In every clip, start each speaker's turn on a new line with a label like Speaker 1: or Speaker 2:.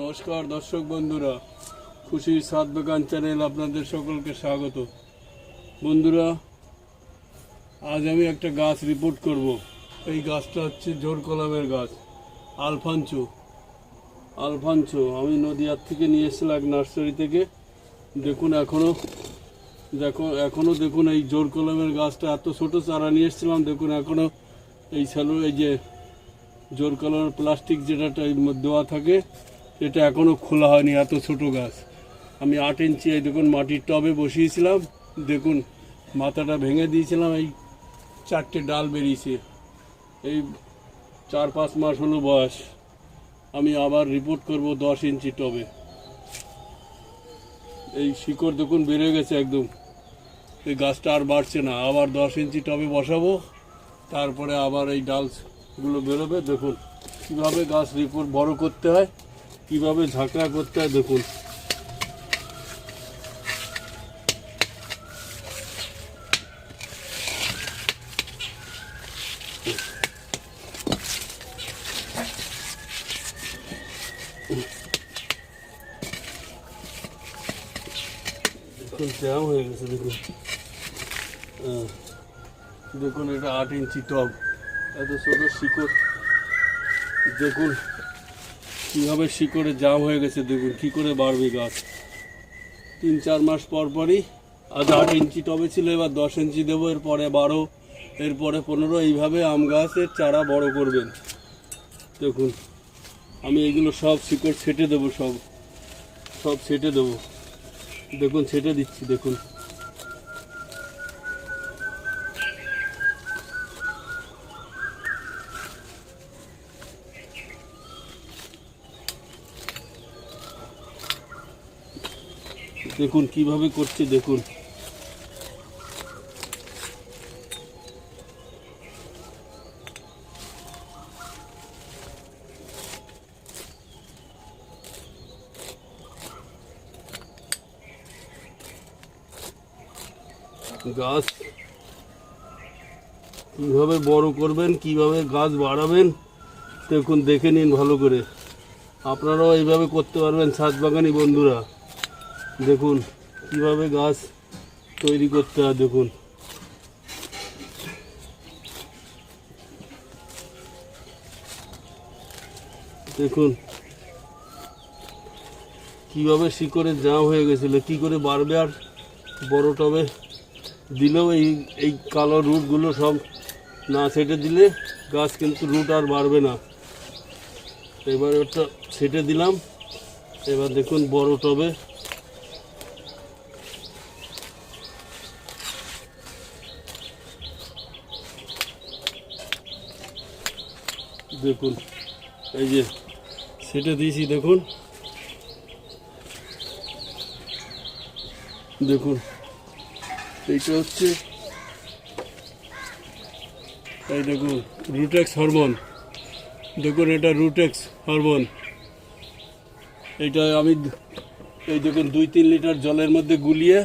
Speaker 1: নমস্কার, দর্শক বন্ধুরা। খুশির সাত বাগান চ্যানেল আপনাদের সকলকে স্বাগত। বন্ধুরা, আজ আমি একটা গাছ রিপোর্ট করব। এই গাছটা হচ্ছে জোর কলামের গাছ আলফানচো আলফানচো আমি নদীয়ার থেকে নিয়ে এসেছিলাম এক নার্সারি থেকে। দেখুন এখনও দেখো এখনও দেখুন এই জোর কলমের গাছটা, এত ছোটো চারা নিয়ে এসেছিলাম। দেখুন এখনও এই স্যালো এই যে জোর কলমের প্লাস্টিক যেটা দেওয়া থাকে এটা এখনও খোলা হয়নি, এত ছোট গাছ। আমি আট ইঞ্চি, এই দেখুন মাটির টবে বসিয়েছিলাম। দেখুন, মাথাটা ভেঙে দিয়েছিলাম, এই চারটে ডাল বেরিয়েছে। এই চার পাঁচ মাস হলো বয়স। আমি আবার রিপোর্ট করব দশ ইঞ্চি টবে। এই শিকড় দেখুন বেড়ে গেছে একদম। এই গাছটা আর বাড়ছে না। আবার দশ ইঞ্চি টবে বসাবো। তারপরে আবার এই ডালগুলো বেরোবে। দেখুন, কীভাবে গাছ রিপোর্ট বড় করতে হয়। কীভাবে ঝাঁকড়া করতে হয় দেখুন। হয়ে গেছে, দেখুন। দেখুন এটা আট ইঞ্চি টব। এত ছোট শিকড়। দেখুন কীভাবে শিকড়ে জাম হয়ে গেছে দেখুন, কী করে বাড়বে গাছ? তিন, চার মাস পর পরই আজ আট ইঞ্চি টবে ছিল, এবার দশ ইঞ্চি দেবো, এরপরে বারো, এরপরে পনেরো, এইভাবে আম গাছের চারা বড় করবেন। দেখুন, আমি এগুলো সব শিকড় ছেটে দেবো, সব সব ছেটে দেবো। দেখুন, ছেটে দিচ্ছি, দেখুন। দেখুন, কীভাবে করছে, দেখুন। গাছ কীভাবে বড় করবেন, কীভাবে গাছ বাড়াবেন, দেখুন, দেখে নিন ভালো করে। আপনারাও এইভাবে করতে পারবেন ছাদ বাগানি বন্ধুরা। দেখুন, কীভাবে গাছ তৈরি করতে হয়, দেখুন। দেখুন, কীভাবে শিকড়ে জাম হয়ে গেছিল, কি করে বাড়বে আর বড় টবে দিলেও এই এই কালো রুটগুলো সব না ছেটে দিলে গাছ কিন্তু রুট আর বাড়বে না। এবার ওটা ছেটে দিলাম, এবার দেখুন বড় টবে দেখুন, এই যে সেটা দিয়েছি, দেখুন। দেখুন, এইটা হচ্ছে, এই দেখুন, রুটেক্স হরমোন। দেখুন, এটা রুটেক্স হরমোন। এটা আমি এই দেখুন, দুই তিন লিটার জলের মধ্যে গুলিয়ে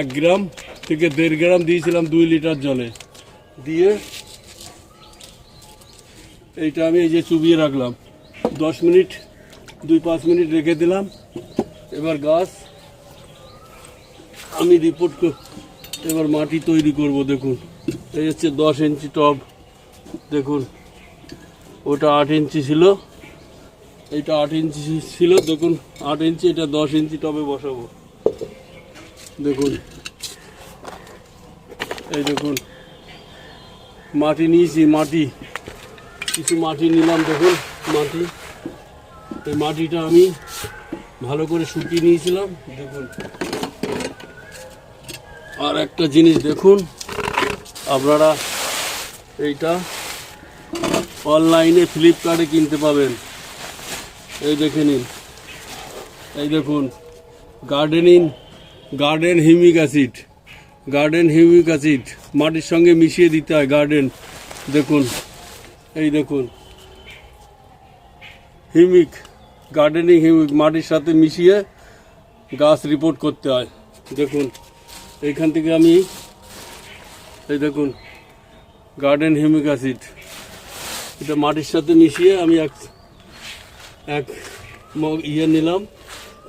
Speaker 1: এক গ্রাম থেকে দেড় গ্রাম দিয়েছিলাম দুই লিটার জলে। দিয়ে এইটা আমি এই যে চুবিয়ে রাখলাম। দশ মিনিট, দুই পাঁচ মিনিট রেখে দিলাম। এবার গাছ, আমি রিপোর্ট এবার মাটি তৈরি করব, দেখুন। এই হচ্ছে দশ ইঞ্চি টব, দেখুন। ওটা আট ইঞ্চি ছিল। এইটা আট ইঞ্চি ছিল, দেখুন। আট ইঞ্চি, এটা দশ ইঞ্চি টবে বসাবো। দেখুন। এই দেখুন। মাটি নিয়েছি, মাটি। কিছু মাটি নিলাম দেখুন, মাটি। এই মাটিটা আমি ভালো করে শুকিয়ে নিয়েছিলাম, দেখুন। আর একটা জিনিস দেখুন, আপনারা এইটা অনলাইনে ফ্লিপকার্টে কিনতে পাবেন। এই দেখে নিন। এই দেখুন, gardening, garden humic acid. Garden humic acid, মাটির সঙ্গে মিশিয়ে দিতে হয় গার্ডেন। দেখুন এই দেখুন। হিউমিক গার্ডেনিং হিউমিক মাটির সাথে মিশিয়ে গাছ রিপোর্ট করতে হয়। দেখুন, এইখান থেকে আমি, এই দেখুন গার্ডেন হিউমিক অ্যাসিড এটা মাটির সাথে মিশিয়ে আমি এক এক মগ ইয়ে নিলাম,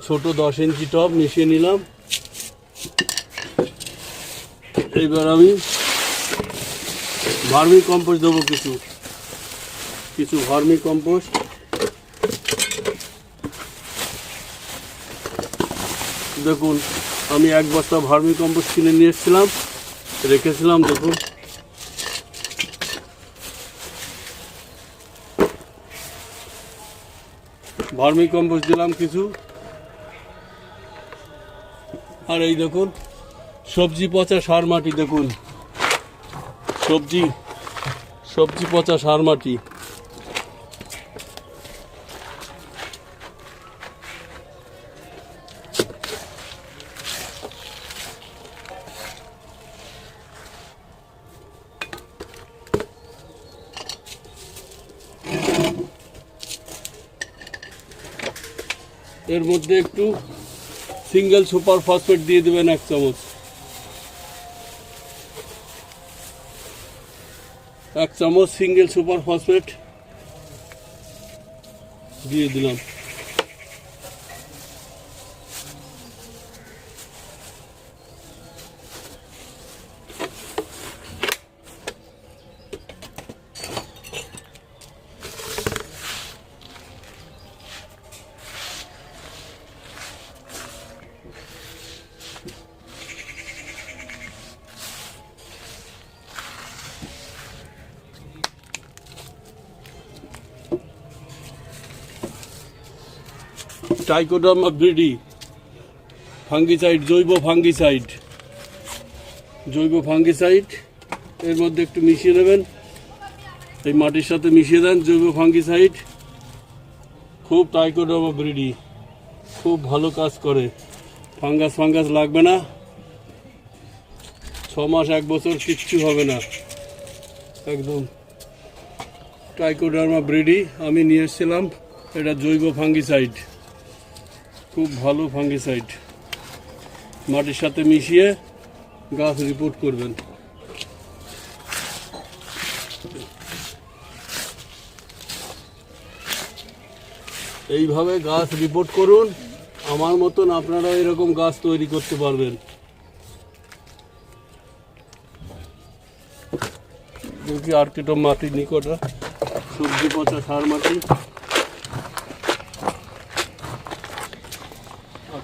Speaker 1: ছোট দশ ইঞ্চি টপ মিশিয়ে নিলাম। এইবার আমি ভার্মি কম্পোস্ট দেবো কিছু। কিছু ভার্মি কম্পোস্ট। দেখুন, আমি এক বস্তা ভার্মি কম্পোস্ট কিনে নিয়ে এসেছিলাম। রেখেছিলাম, দেখুন। ভার্মি কম্পোস্ট দিলাম কিছু। আর এই দেখুন, সবজি পচা সার মাটি, দেখুন। সবজি সবজি পচা সার মাটি। এর মধ্যে একটু সিঙ্গেল সুপার ফসফেট দিয়ে দেবেন এক চামচ। এক চামচ সিঙ্গেল সুপার ফসফেট দিয়ে দিলাম। টাইকোডার্মা ব্রিডি ফাঙ্গিসাইড জৈব ফাঙ্গিসাইড জৈব ফাঙ্গিসাইড এর মধ্যে একটু মিশিয়ে দেবেন এই মাটির সাথে মিশিয়ে দেন জৈব ফাঙ্গিসাইড খুব টাইকোডার্মা ব্রিডি খুব ভালো কাজ করে। ফাঙ্গাস ফাঙ্গাস লাগবে না। ছ মাস, এক বছর কিচ্ছু হবে না। একদম টাইকোডার্মা ব্রিডি আমি নিয়ে এসেছিলাম, এটা জৈব ফাঙ্গিসাইড খুব ভালো ফাঙ্গিসাইড মাটির সাথে মিশিয়ে গাছ রিপোর্ট করবেন। এইভাবে গাছ রিপোর্ট করুন, আমার মতন আপনারা এরকম গাছ তৈরি করতে পারবেন। আর কেটো মাটি নিকটা। সবজি পচা সার মাটি।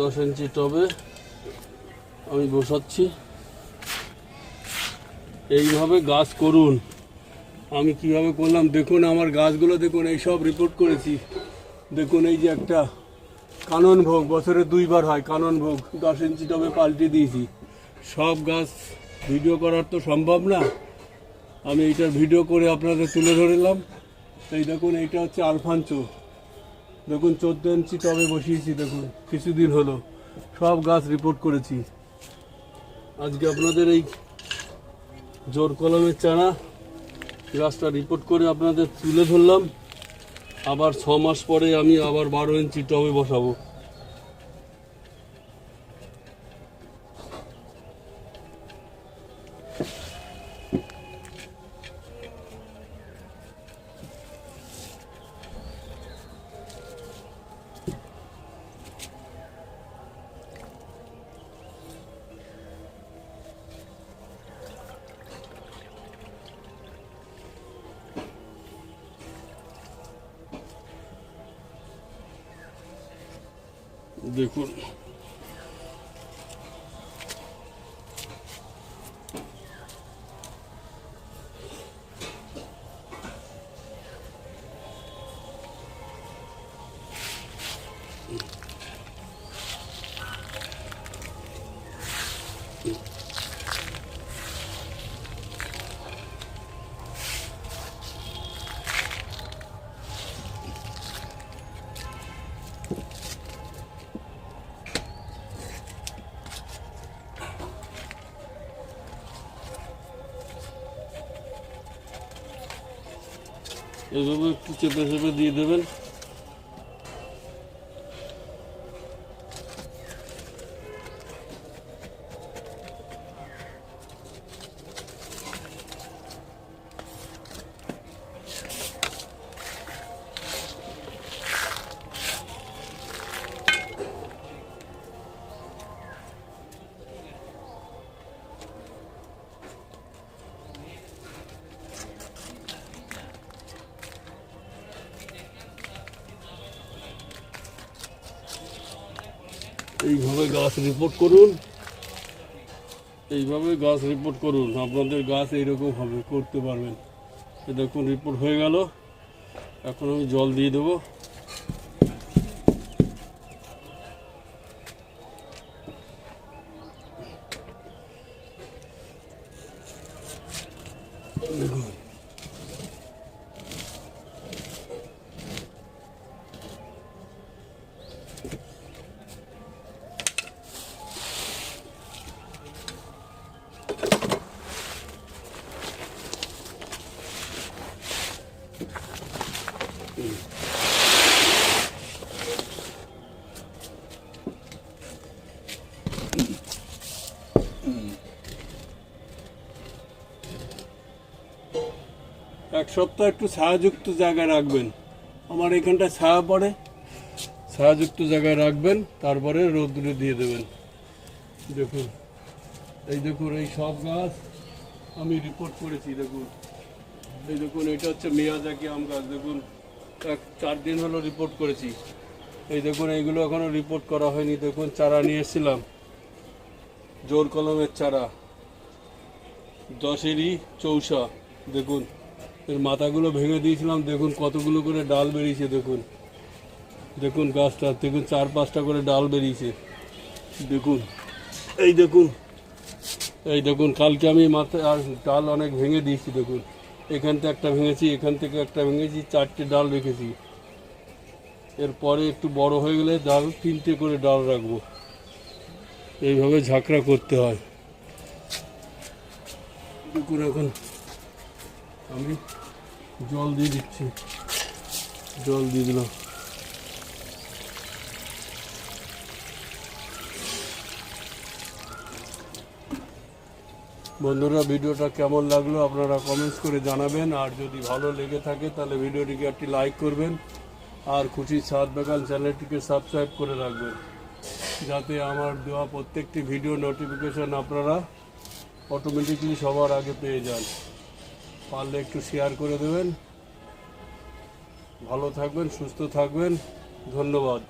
Speaker 1: দশ ইঞ্চি টবে আমি বসাচ্ছি। এইভাবে গাছ করুন। আমি কীভাবে করলাম? দেখুন আমার গাছগুলো, দেখুন এই সব রিপোর্ট করেছি। দেখুন এই যে একটা কানন ভোগ, বছরে দুইবার হয় কানন ভোগ, দশ ইঞ্চি টবে পাল্টে দিয়েছি। সব গাছ ভিডিও করার তো সম্ভব না। আমি এইটার ভিডিও করে আপনাদের তুলে ধরলাম। এই দেখুন, এইটা হচ্ছে আলফানচো দেখুন চোদ্দ ইঞ্চি টবে বসিয়েছি, দেখুন, কিছুদিন হলো। সব গাছ রিপোর্ট করেছি। আজকে আপনাদের এই জোর কলমের চারা গাছটা রিপোর্ট করে আপনাদের তুলে ধরলাম। আবার ছ মাস পরে আমি আবার বারো ইঞ্চি টবে বসাবো। এইভাবে একটু চেপে চেপে দিয়ে দেবেন। এইভাবে গাছ রিপোর্ট করুন। এইভাবে গাছ রিপোর্ট করুন। আপনাদের গাছ এইরকম হবে, করতে পারবেন। দেখুন রিপোর্ট হয়ে গেল। এখন আমি জল দিয়ে দেবো দেখুন এক সপ্তাহ একটু ছায়াযুক্ত জায়গায় রাখবেন। আমার এখানটায় ছায়া পড়ে, ছায়াযুক্ত জায়গায় রাখবেন, তারপরে রোদ্দুরে দিয়ে দেবেন। দেখুন, এই দেখুন, এই সব গাছ আমি রিপোর্ট করেছি, দেখুন। এই দেখুন, এটা হচ্ছে মিয়াজাকি আম গাছ, দেখুন। এক চার দিন হলো রিপোর্ট করেছি। এই দেখুন, এইগুলো এখনও রিপোর্ট করা হয়নি, দেখুন, চারা নিয়ে এসেছিলাম। জোর কলমের চারা। দশেরই চৌষা দেখুন। এর মাথাগুলো ভেঙে দিয়েছিলাম, দেখুন কতগুলো করে ডাল বেরিয়েছে, দেখুন। দেখুন গাছটা, দেখুন চার পাঁচটা করে ডাল বেরিয়েছে। দেখুন, এই দেখুন এই দেখুন, কালকে আমি মাথায় আর ডাল অনেক ভেঙে দিয়েছি, দেখুন। এখান থেকে একটা ভেঙেছি, এখান থেকে একটা ভেঙেছি, চারটে ডাল রেখেছি। এরপরে একটু বড় হয়ে গেলে ডাল তিনটে করে ডাল রাখব। এইভাবে ঝাঁকড়া করতে হয়। দেখুন এখন আমি জল দিয়ে দিচ্ছি। জল দিয়ে দিলাম। বন্ধুরা, ভিডিওটা কেমন লাগল আপনারা কমেন্টস করে জানাবেন। আর যদি ভালো লেগে থাকে, তাহলে ভিডিওটিকে একটি লাইক করবেন। আর খুশি সাত বাগান চ্যানেলটিকে সাবস্ক্রাইব করে রাখবেন। যাতে আমার দেওয়া প্রত্যেকটি ভিডিও নোটিফিকেশন আপনারা অটোমেটিকলি সবার আগে পেয়ে যান। পারলে একটু শেয়ার করে দেবেন। ভালো থাকবেন সুস্থ থাকবেন। ধন্যবাদ।